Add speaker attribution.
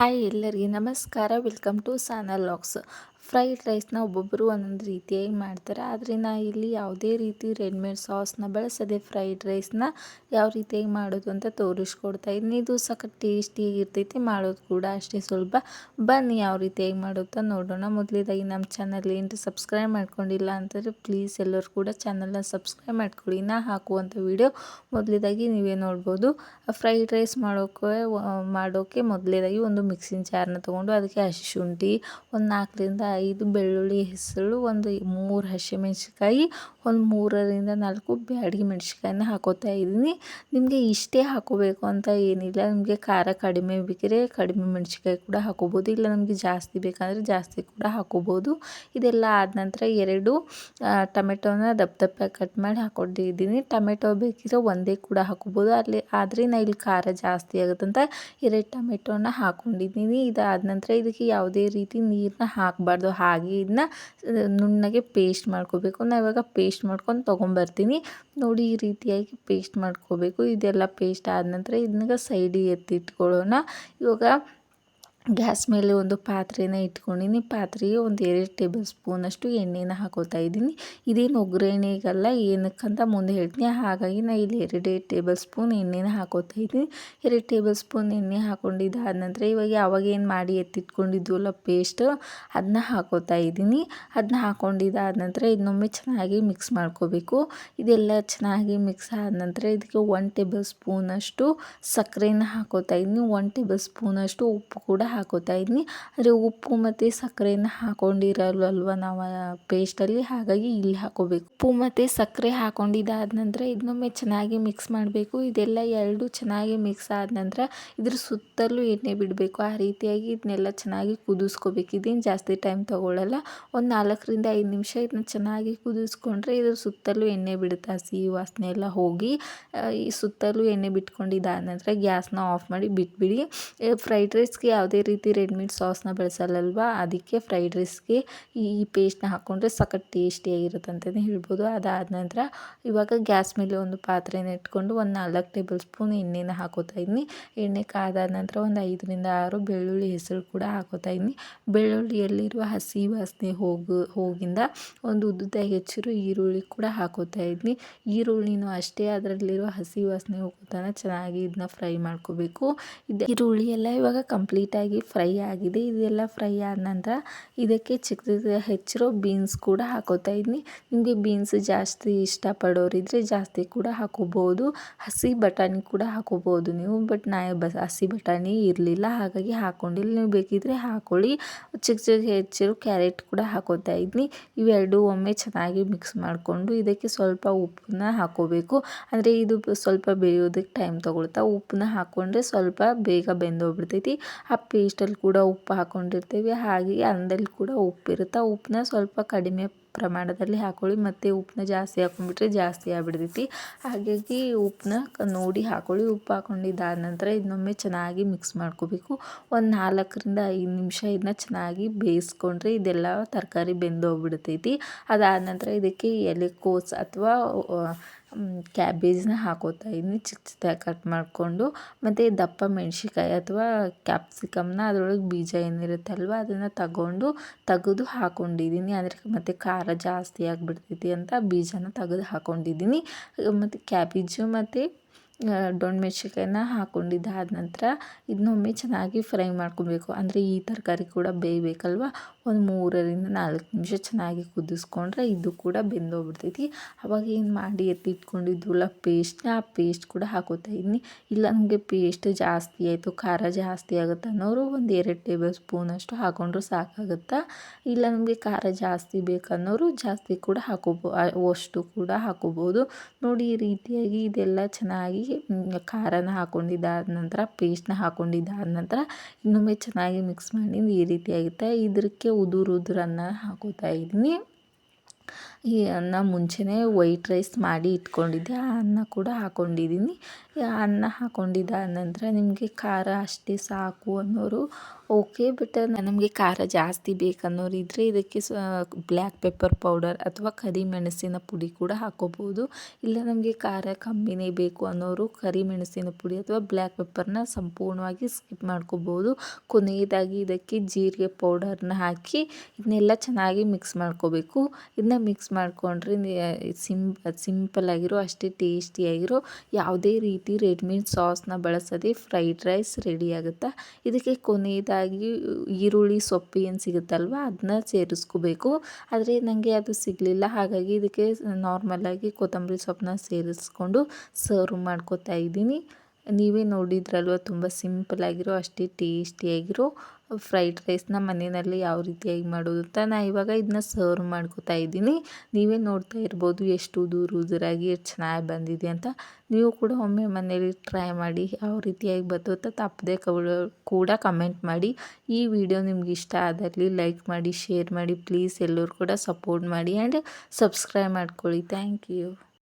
Speaker 1: Hi ಎಲ್ಲರಿಗೆ ನಮಸ್ಕಾರ. Welcome to ಸಾನಲ್ ಲಾಕ್ಸ್. ಫ್ರೈಡ್ ರೈಸ್ನ ಒಬ್ಬೊಬ್ಬರು ಒಂದೊಂದು ರೀತಿಯಾಗಿ ಮಾಡ್ತಾರೆ. ಆದರೆ ನಾ ಇಲ್ಲಿ ಯಾವುದೇ ರೀತಿ ರೆಡಿಮೇಡ್ ಸಾಸ್ನ ಬಳಸದೆ ಫ್ರೈಡ್ ರೈಸ್ನ ಯಾವ ರೀತಿಯಾಗಿ ಮಾಡೋದು ಅಂತ ತೋರಿಸ್ಕೊಡ್ತಾ ಇದ್ದೀನಿ. ಇದು ಸಖತ್ ಟೇಸ್ಟಿಯಾಗಿ ಇರ್ತೈತಿ. ಮಾಡೋದು ಕೂಡ ಅಷ್ಟೇ ಸುಲಭ. ಬನ್ನಿ ಯಾವ ರೀತಿಯಾಗಿ ಮಾಡೋದು ನೋಡೋಣ. ಮೊದಲೇದಾಗಿ ನಮ್ಮ ಚಾನಲ್ ಏನು ಸಬ್ಸ್ಕ್ರೈಬ್ ಮಾಡ್ಕೊಂಡಿಲ್ಲ ಅಂತಂದರೆ ಪ್ಲೀಸ್ ಎಲ್ಲರೂ ಕೂಡ ಚಾನಲ್ನ ಸಬ್ಸ್ಕ್ರೈಬ್ ಮಾಡ್ಕೊಳ್ಳಿ. ನಾ ಹಾಕುವಂಥ ವಿಡಿಯೋ ಮೊದಲಿದಾಗಿ ನೀವೇ ನೋಡ್ಬೋದು. ಫ್ರೈಡ್ ರೈಸ್ ಮಾಡೋಕೆ ಮಾಡೋಕ್ಕೆ ಮೊದಲೇದಾಗಿ ಒಂದು ಮಿಕ್ಸಿನ ಜಾರ್ನ ತೊಗೊಂಡು ಅದಕ್ಕೆ ಹಸಿ ಶುಂಠಿ, ಒಂದು ನಾಲ್ಕರಿಂದ ಐದು ಬೆಳ್ಳುಳ್ಳಿ ಹೆಸರು, ಒಂದು ಮೂರು ಹಸಿಮೆಣ್ಸಿನ್ಕಾಯಿ, ಒಂದು ಮೂರರಿಂದ ನಾಲ್ಕು ಬ್ಯಾಡಗಿ ಮೆಣಸಿಕಾಯಿನ ಹಾಕೋತಾ ಇದ್ದೀನಿ. ನಿಮಗೆ ಇಷ್ಟೇ ಹಾಕೋಬೇಕು ಅಂತ ಏನಿಲ್ಲ. ನಿಮಗೆ ಖಾರ ಕಡಿಮೆ ಬೇಕಿದ್ರೆ ಕಡಿಮೆ ಮೆಣ್ಸಿನ್ಕಾಯಿ ಕೂಡ ಹಾಕೋಬೋದು. ಇಲ್ಲ ನಮಗೆ ಜಾಸ್ತಿ ಬೇಕಂದರೆ ಜಾಸ್ತಿ ಕೂಡ ಹಾಕೋಬೋದು. ಇದೆಲ್ಲ ಆದ ನಂತರ ಎರಡು ಟೊಮೆಟೊನ ದಪ್ಪ ದಪ್ಪ ಕಟ್ ಮಾಡಿ ಹಾಕೊಂಡಿದ್ದೀನಿ ಟೊಮೆಟೊ ಬೇಕಿದ್ರೆ ಒಂದೇ ಕೂಡ ಹಾಕೋಬೋದು. ಅಲ್ಲಿ, ಆದರೆ ನಾ ಇಲ್ಲಿ ಖಾರ ಜಾಸ್ತಿ ಆಗುತ್ತಂತ ಎರಡು ಟೊಮೆಟೊನ ಹಾಕೊಂಡಿದ್ದೀನಿ. ಇದಾದ ನಂತರ ಇದಕ್ಕೆ ಯಾವುದೇ ರೀತಿ ನೀರನ್ನ ಹಾಕಬಾರ್ದು. ಹಾಗೆ ಇದನ್ನ ನುಣ್ಣಗೆ ಪೇಸ್ಟ್ ಮಾಡ್ಕೋಬೇಕು. ನಾನು ಇವಾಗ ಪೇಸ್ಟ್ ಮಾಡ್ಕೊಂಡು ತೊಗೊಂಬರ್ತೀನಿ. ನೋಡಿ ಈ ರೀತಿಯಾಗಿ ಪೇಸ್ಟ್ ಮಾಡ್ಕೋಬೇಕು. ಇದೆಲ್ಲ ಪೇಸ್ಟ್ ಆದ ನಂತರ ಇದನ್ನ ಸೈಡಿಗೆ ಎತ್ತಿಟ್ಕೊಳ್ಳೋಣ. ಇವಾಗ ಗ್ಯಾಸ್ ಮೇಲೆ ಒಂದು ಪಾತ್ರೆನ ಇಟ್ಕೊಂಡಿನಿ. ಪಾತ್ರೆಗೆ ಒಂದು ಎರಡು ಟೇಬಲ್ ಸ್ಪೂನಷ್ಟು ಎಣ್ಣೆನ ಹಾಕೋತಾ ಇದ್ದೀನಿ. ಇದೇನು ಒಗ್ಗರಣೆಗಲ್ಲ, ಏನಕ್ಕಂತ ಮುಂದೆ ಹೇಳ್ತೀನಿ. ಹಾಗಾಗಿ ನಾನು ಇಲ್ಲಿ ಎರಡೇ ಟೇಬಲ್ ಸ್ಪೂನ್ ಎಣ್ಣೆನ ಹಾಕೋತಾ ಇದ್ದೀನಿ. ಎರಡು ಟೇಬಲ್ ಸ್ಪೂನ್ ಎಣ್ಣೆ ಹಾಕೊಂಡಿದ್ದಾದ ನಂತರ ಇವಾಗ ಯಾವಾಗ ಏನು ಮಾಡಿ ಎತ್ತಿಟ್ಕೊಂಡಿದ್ವಲ್ಲ ಪೇಸ್ಟ್ ಅದನ್ನ ಹಾಕೋತಾ ಇದ್ದೀನಿ. ಅದನ್ನ ಹಾಕೊಂಡಿದ್ದಾದ ನಂತರ ಇನ್ನೊಮ್ಮೆ ಚೆನ್ನಾಗಿ ಮಿಕ್ಸ್ ಮಾಡ್ಕೋಬೇಕು. ಇದೆಲ್ಲ ಚೆನ್ನಾಗಿ ಮಿಕ್ಸ್ ಆದ ನಂತರ ಇದಕ್ಕೆ ಒನ್ ಟೇಬಲ್ ಸ್ಪೂನಷ್ಟು ಸಕ್ಕರೆನ ಹಾಕೋತಾ ಇದ್ದೀನಿ. ಒನ್ ಟೇಬಲ್ ಸ್ಪೂನಷ್ಟು ಉಪ್ಪು ಕೂಡ ಹಾಕೋತಾ ಇದ್ದೀನಿ ಆದರೆ ಉಪ್ಪು ಮತ್ತು ಸಕ್ಕರೆನ ಹಾಕೊಂಡಿರಲ್ವಲ್ವ ನಾವು ಪೇಸ್ಟಲ್ಲಿ? ಹಾಗಾಗಿ ಇಲ್ಲಿ ಹಾಕೋಬೇಕು. ಉಪ್ಪು ಮತ್ತು ಸಕ್ಕರೆ ಹಾಕೊಂಡಿದ್ದಾದ ನಂತರ ಇದನ್ನೊಮ್ಮೆ ಚೆನ್ನಾಗಿ ಮಿಕ್ಸ್ ಮಾಡಬೇಕು. ಇದೆಲ್ಲ ಎರಡು ಚೆನ್ನಾಗಿ ಮಿಕ್ಸ್ ಆದ ನಂತರ ಇದ್ರ ಸುತ್ತಲೂ ಎಣ್ಣೆ ಬಿಡಬೇಕು. ಆ ರೀತಿಯಾಗಿ ಇದನ್ನೆಲ್ಲ ಚೆನ್ನಾಗಿ ಕುದಿಸ್ಕೋಬೇಕು. ಇದೇನು ಜಾಸ್ತಿ ಟೈಮ್ ತೊಗೊಳ್ಳಲ್ಲ ಒಂದು ನಾಲ್ಕರಿಂದ ಐದು ನಿಮಿಷ ಇದನ್ನ ಚೆನ್ನಾಗಿ ಕುದಿಸ್ಕೊಂಡ್ರೆ ಇದ್ರ ಸುತ್ತಲೂ ಎಣ್ಣೆ ಬಿಡುತ್ತೆ ಸಿಹಿ ವಾಸನೆ ಎಲ್ಲ ಹೋಗಿ ಈ ಸುತ್ತಲೂ ಎಣ್ಣೆ ಬಿಟ್ಕೊಂಡಿದ್ದಾದ ನಂತರ ಗ್ಯಾಸ್ನ ಆಫ್ ಮಾಡಿ ಬಿಟ್ಬಿಡಿ. ಫ್ರೈಡ್ ರೈಸ್ಗೆ ಯಾವುದೇ ರೀತಿ ರೆಡ್ಮಿಟ್ ಸಾಸ್ನ ಬಳಸಲ್ಲಲ್ವ? ಅದಕ್ಕೆ ಫ್ರೈಡ್ ರೈಸ್ಗೆ ಈ ಪೇಸ್ಟ್ನ ಹಾಕ್ಕೊಂಡ್ರೆ ಸಖತ್ ಟೇಸ್ಟಿಯಾಗಿರುತ್ತೆ ಅಂತಲೇ ಹೇಳ್ಬೋದು. ಅದಾದ ನಂತರ ಇವಾಗ ಗ್ಯಾಸ್ ಮೇಲೆ ಒಂದು ಪಾತ್ರೆನ ಇಟ್ಕೊಂಡು ಒಂದು ನಾಲ್ಕು ಟೇಬಲ್ ಸ್ಪೂನ್ ಎಣ್ಣೆನ ಹಾಕೋತಾ ಇದ್ದೀನಿ. ಎಣ್ಣೆ ಕಾದಾದ ನಂತರ ಒಂದು ಐದರಿಂದ ಆರು ಬೆಳ್ಳುಳ್ಳಿ ಹೆಸರು ಕೂಡ ಹಾಕೋತಾ ಇದ್ದೀನಿ. ಬೆಳ್ಳುಳ್ಳಿಯಲ್ಲಿರುವ ಹಸಿ ವಾಸನೆ ಹೋಗು, ಹೋಗಿಂದ ಒಂದು ಉದ್ದುದಾಗಿ ಹೆಚ್ಚಿರೋ ಈರುಳ್ಳಿ ಕೂಡ ಹಾಕೋತಾ ಇದ್ದೀನಿ. ಈರುಳ್ಳಿನೂ ಅಷ್ಟೇ, ಅದರಲ್ಲಿರುವ ಹಸಿ ವಾಸನೆ ಹೋಗೋತನ ಚೆನ್ನಾಗಿ ಇದನ್ನ ಫ್ರೈ ಮಾಡ್ಕೋಬೇಕು. ಇದು ಈರುಳ್ಳಿ ಎಲ್ಲ ಇವಾಗ ಕಂಪ್ಲೀಟಾಗಿ ಫ್ರೈ ಆಗಿದೆ. ಇದೆಲ್ಲ ಫ್ರೈ ಆದ ನಂತರ ಇದಕ್ಕೆ ಚಿಕ್ಕ ಹೆಚ್ಚಿರೋ ಬೀನ್ಸ್ ಕೂಡ ಹಾಕೋತಾ ಇದ್ದೀನಿ. ನಿಮಗೆ ಬೀನ್ಸ್ ಜಾಸ್ತಿ ಇಷ್ಟಪಡೋರಿದ್ದರೆ ಜಾಸ್ತಿ ಕೂಡ ಹಾಕೋಬೋದು ಹಸಿ ಬಟಾಣಿ ಕೂಡ ಹಾಕೋಬೋದು ನೀವು, ಬಟ್ ನಾ ಹಸಿ ಬಟಾಣಿ ಇರಲಿಲ್ಲ, ಹಾಗಾಗಿ ಹಾಕ್ಕೊಂಡಿಲ್ಲ ನೀವು ಬೇಕಿದ್ದರೆ ಹಾಕೊಳ್ಳಿ. ಚಿಕ್ಕ ಚಿಕ್ಕ ಹೆಚ್ಚಿರೋ ಕ್ಯಾರೆಟ್ ಕೂಡ ಹಾಕೋತಾ ಇದ್ದೀನಿ. ಇವೆರಡು ಒಮ್ಮೆ ಚೆನ್ನಾಗಿ ಮಿಕ್ಸ್ ಮಾಡಿಕೊಂಡು ಇದಕ್ಕೆ ಸ್ವಲ್ಪ ಉಪ್ಪನ್ನ ಹಾಕೋಬೇಕು. ಅಂದರೆ ಇದು ಸ್ವಲ್ಪ ಬೇಯೋದಕ್ಕೆ ಟೈಮ್ ತೊಗೊಳ್ತಾ ಉಪ್ಪನ್ನ ಹಾಕ್ಕೊಂಡ್ರೆ ಸ್ವಲ್ಪ ಬೇಗ ಬೆಂದೋಗ್ಬಿಡ್ತೈತಿ. ಆ ಪೇಸ್ಟಲ್ಲಿ ಕೂಡ ಉಪ್ಪು ಹಾಕ್ಕೊಂಡಿರ್ತೀವಿ ಹಾಗೆ ಅನ್ನದಲ್ಲಿ ಕೂಡ ಉಪ್ಪಿರುತ್ತೆ ಉಪ್ಪನ್ನ ಸ್ವಲ್ಪ ಕಡಿಮೆ ಪ್ರಮಾಣದಲ್ಲಿ ಹಾಕೊಳ್ಳಿ. ಮತ್ತು ಉಪ್ಪನ್ನ ಜಾಸ್ತಿ ಹಾಕೊಂಡ್ಬಿಟ್ರೆ ಜಾಸ್ತಿ ಆಗ್ಬಿಡ್ತೈತಿ. ಹಾಗಾಗಿ ಉಪ್ಪನ್ನ ನೋಡಿ ಹಾಕ್ಕೊಳ್ಳಿ ಉಪ್ಪು ಹಾಕ್ಕೊಂಡಿದ್ದಾದ ನಂತರ ಇನ್ನೊಮ್ಮೆ ಚೆನ್ನಾಗಿ ಮಿಕ್ಸ್ ಮಾಡ್ಕೋಬೇಕು. ಒಂದು ನಾಲ್ಕರಿಂದ ಐದು ನಿಮಿಷ ಇದನ್ನ ಚೆನ್ನಾಗಿ ಬೇಯಿಸ್ಕೊಂಡ್ರೆ ಇದೆಲ್ಲ ತರಕಾರಿ ಬೆಂದೋಗ್ಬಿಡ್ತೈತಿ. ಅದಾದ ನಂತರ ಇದಕ್ಕೆ ಎಲೆಕೋಸು ಅಥವಾ ಕ್ಯಾಬೇಜ್ನ ಹಾಕೋತಾ ಇದ್ದೀನಿ ಚಿಕ್ಕ ಚಿಕ್ಕದಾಗಿ ಕಟ್ ಮಾಡಿಕೊಂಡು, ಮತ್ತು ದಪ್ಪ ಮೆಣ್ಸಿನ್ಕಾಯಿ ಅಥವಾ ಕ್ಯಾಪ್ಸಿಕಮ್ನ ಅದರೊಳಗೆ ಬೀಜ ಏನಿರುತ್ತಲ್ವ ಅದನ್ನು ತಗೊಂಡು ತೆಗೆದು ಹಾಕ್ಕೊಂಡಿದ್ದೀನಿ ಅಂದರೆ ಮತ್ತು ಖಾರ ಜಾಸ್ತಿ ಆಗಿಬಿಡ್ತೈತಿ ಅಂತ ಬೀಜನ ತೆಗೆದು ಹಾಕ್ಕೊಂಡಿದ್ದೀನಿ ಮತ್ತು ಕ್ಯಾಬೇಜು ಮತ್ತು ಮೆಣ್ಸಿನ್ಕಾಯಿನ ಹಾಕ್ಕೊಂಡಿದ್ದಾದ ನಂತರ ಇದನ್ನೊಮ್ಮೆ ಚೆನ್ನಾಗಿ ಫ್ರೈ ಮಾಡ್ಕೊಬೇಕು. ಅಂದರೆ ಈ ತರಕಾರಿ ಕೂಡ ಬೇಯಬೇಕಲ್ವ? ಒಂದು ಮೂರರಿಂದ ನಾಲ್ಕು ನಿಮಿಷ ಚೆನ್ನಾಗಿ ಕುದಿಸ್ಕೊಂಡ್ರೆ ಇದು ಕೂಡ ಬೆಂದೋಗ್ಬಿಡ್ತೈತಿ. ಅವಾಗ ಏನು ಮಾಡಿ ಎತ್ತಿಟ್ಕೊಂಡಿದ್ವಲ್ಲ, ಪೇಸ್ಟ್ನ ಆ ಪೇಸ್ಟ್ ಕೂಡ ಹಾಕೋತಾ ಇದ್ದೀನಿ ಇಲ್ಲ, ನಮಗೆ ಪೇಸ್ಟ್ ಜಾಸ್ತಿ ಆಯಿತು, ಖಾರ ಜಾಸ್ತಿ ಆಗುತ್ತೆ ಅನ್ನೋರು ಒಂದು ಎರಡು ಟೇಬಲ್ ಸ್ಪೂನಷ್ಟು ಹಾಕೊಂಡ್ರು ಸಾಕಾಗುತ್ತೆ? ಇಲ್ಲ, ನಮಗೆ ಖಾರ ಜಾಸ್ತಿ ಬೇಕನ್ನೋರು ಜಾಸ್ತಿ ಕೂಡ ಹಾಕೋಬೋ ಅಷ್ಟು ಕೂಡ ಹಾಕೋಬೋದು. ನೋಡಿ, ಈ ರೀತಿಯಾಗಿ ಇದೆಲ್ಲ ಚೆನ್ನಾಗಿ ಖಾರನ ಹಾಕ್ಕೊಂಡಿದ್ದಾದ ನಂತರ, ಪೇಸ್ಟ್ನ ಹಾಕ್ಕೊಂಡಿದ್ದಾದ ನಂತರ ಇನ್ನೊಮ್ಮೆ ಚೆನ್ನಾಗಿ ಮಿಕ್ಸ್ ಮಾಡಿ ಈ ರೀತಿಯಾಗುತ್ತೆ. ಇದಕ್ಕೆ ಉದುರು ಉದುರನ್ನ ಹಾಕೋತಾ ಇದ್ದೀನಿ. ಈ ಅನ್ನ ಮುಂಚೆನೇ ವೈಟ್ ರೈಸ್ ಮಾಡಿ ಇಟ್ಕೊಂಡಿದ್ದೆ. ಆ ಅನ್ನ ಕೂಡ ಹಾಕ್ಕೊಂಡಿದ್ದೀನಿ ಅನ್ನ ಹಾಕ್ಕೊಂಡಿದ್ದ ನಂತರ ನಿಮಗೆ ಖಾರ ಅಷ್ಟೇ ಸಾಕು ಅನ್ನೋರು ಓಕೆ ಬಟ್ ನಮಗೆ ಖಾರ ಜಾಸ್ತಿ ಬೇಕನ್ನೋರು ಇದ್ದರೆ ಇದಕ್ಕೆ ಸ ಬ್ಲ್ಯಾಕ್ ಪೆಪ್ಪರ್ ಪೌಡರ್ ಅಥವಾ ಕರಿಮೆಣಸಿನ ಪುಡಿ ಕೂಡ ಹಾಕೋಬೋದು. ಇಲ್ಲ ನಮಗೆ ಖಾರ ಕಮ್ಮಿನೇ ಬೇಕು ಅನ್ನೋರು ಕರಿಮೆಣಸಿನ ಪುಡಿ ಅಥವಾ ಬ್ಲ್ಯಾಕ್ ಪೆಪ್ಪರ್ನ ಸಂಪೂರ್ಣವಾಗಿ ಸ್ಕಿಪ್ ಮಾಡ್ಕೋಬೋದು. ಕೊನೆಯದಾಗಿ ಇದಕ್ಕೆ ಜೀರಿಗೆ ಪೌಡರ್ನ ಹಾಕಿ, ಇದನ್ನೆಲ್ಲ ಚೆನ್ನಾಗಿ ಮಿಕ್ಸ್ ಮಾಡ್ಕೋಬೇಕು. ಇದನ್ನ ಮಿಕ್ಸ್ ಮಾಡಿಕೊಂಡ್ರೆ ಸಿಂ ಸಿಂಪಲ್ ಆಗಿರೋ, ಅಷ್ಟೇ ಟೇಸ್ಟಿಯಾಗಿರೋ ಯಾವುದೇ ರೀತಿ ರೆಡ್ಮಿಟ್ ಸಾಸ್ನ ಬಳಸದೆ ಫ್ರೈಡ್ ರೈಸ್ ರೆಡಿ ಆಗುತ್ತೆ? ಇದಕ್ಕೆ ಕೊನೆಯದಾಗಿ ಈರುಳ್ಳಿ, ಸೊಪ್ಪು ಏನು ಸಿಗುತ್ತಲ್ವ? ಅದನ್ನ ಸೇರಿಸ್ಕೋಬೇಕು. ಆದರೆ ನನಗೆ ಅದು ಸಿಗಲಿಲ್ಲ. ಹಾಗಾಗಿ ಇದಕ್ಕೆ ನಾರ್ಮಲಾಗಿ ಕೊತ್ತಂಬರಿ ಸೊಪ್ಪನ್ನ ಸೇರಿಸ್ಕೊಂಡು ಸರ್ವ್ ಮಾಡ್ಕೋತಾ ಇದ್ದೀನಿ. ನೀವೇ ನೋಡಿದ್ರಲ್ವ, ತುಂಬ ಸಿಂಪಲ್ ಆಗಿರೋ, ಅಷ್ಟೇ ಟೇಸ್ಟಿಯಾಗಿರೋ ಫ್ರೈಡ್ ರೈಸ್ನ ಮನೆಯಲ್ಲಿ ಯಾವ ರೀತಿಯಾಗಿ ಮಾಡೋದು ಅಂತ ನಾ ಇವಾಗ ಇದನ್ನ ಸರ್ವ್ ಮಾಡ್ಕೋತಾ ಇದ್ದೀನಿ. ನೀವೇ ನೋಡ್ತಾ ಇರ್ಬೋದು ಎಷ್ಟು ಉದುರು ಉದುರಾಗಿ ಎಷ್ಟು ಚೆನ್ನಾಗಿ ಬಂದಿದೆ ಅಂತ. ನೀವು ಕೂಡ ಒಮ್ಮೆ ಮನೇಲಿ ಟ್ರೈ ಮಾಡಿ ಯಾವ ರೀತಿಯಾಗಿ ಅಂತ ತಪ್ಪದೆ ಕೂಡ ಕಮೆಂಟ್ ಮಾಡಿ. ಈ ವಿಡಿಯೋ ನಿಮ್ಗೆ ಇಷ್ಟ ಆದಲ್ಲಿ ಲೈಕ್ ಮಾಡಿ, ಶೇರ್ ಮಾಡಿ, ಪ್ಲೀಸ್ ಎಲ್ಲರೂ ಕೂಡ ಸಪೋರ್ಟ್ ಮಾಡಿ ಆ್ಯಂಡ್ ಸಬ್ಸ್ಕ್ರೈಬ್ ಮಾಡ್ಕೊಳ್ಳಿ. Thank you.